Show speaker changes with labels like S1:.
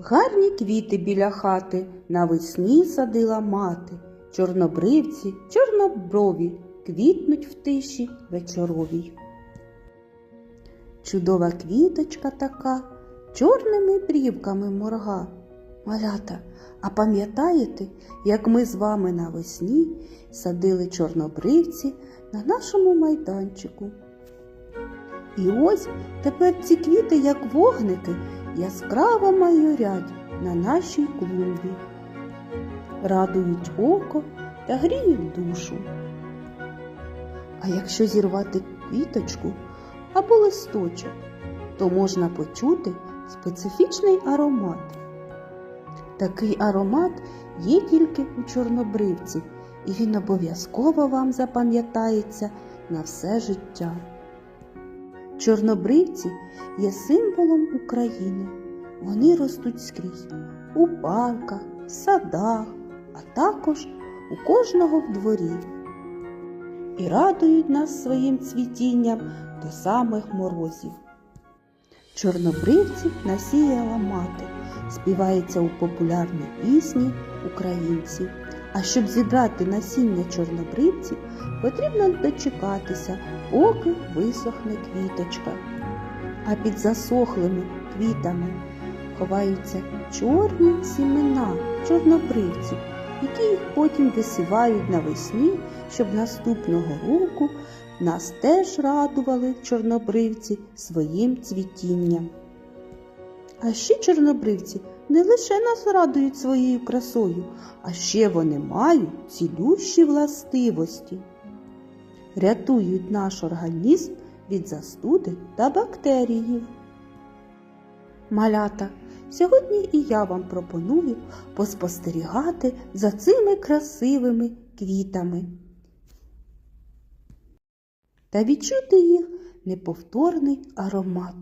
S1: Гарні квіти біля хати навесні садила мати. Чорнобривці, чорноброві, квітнуть в тиші вечоровій. Чудова квіточка така, чорними брівками морга. Малята, а пам'ятаєте, як ми з вами навесні садили чорнобривці на нашому майданчику? І ось тепер ці квіти, як вогники, яскраво майорять на нашій клумбі, радують око та гріють душу. А якщо зірвати квіточку або листочок, то можна почути специфічний аромат. Такий аромат є тільки у чорнобривці, і він обов'язково вам запам'ятається на все життя. Чорнобривці є символом України. Вони ростуть скрізь у парках, садах, а також у кожного в дворі. І радують нас своїм цвітінням до самих морозів. Чорнобривці насіяла мати, співається у популярній пісні українців. А щоб зібрати насіння чорнобривців, потрібно дочекатися, поки висохне квіточка. А під засохлими квітами ховаються чорні сімена чорнобривців, які їх потім висівають навесні, щоб наступного року нас теж радували чорнобривці своїм цвітінням. А ще чорнобривці не лише нас радують своєю красою, а ще вони мають цілющі властивості. Рятують наш організм від застуди та бактеріїв. Малята, сьогодні і я вам пропоную поспостерігати за цими красивими квітами та відчути їх неповторний аромат.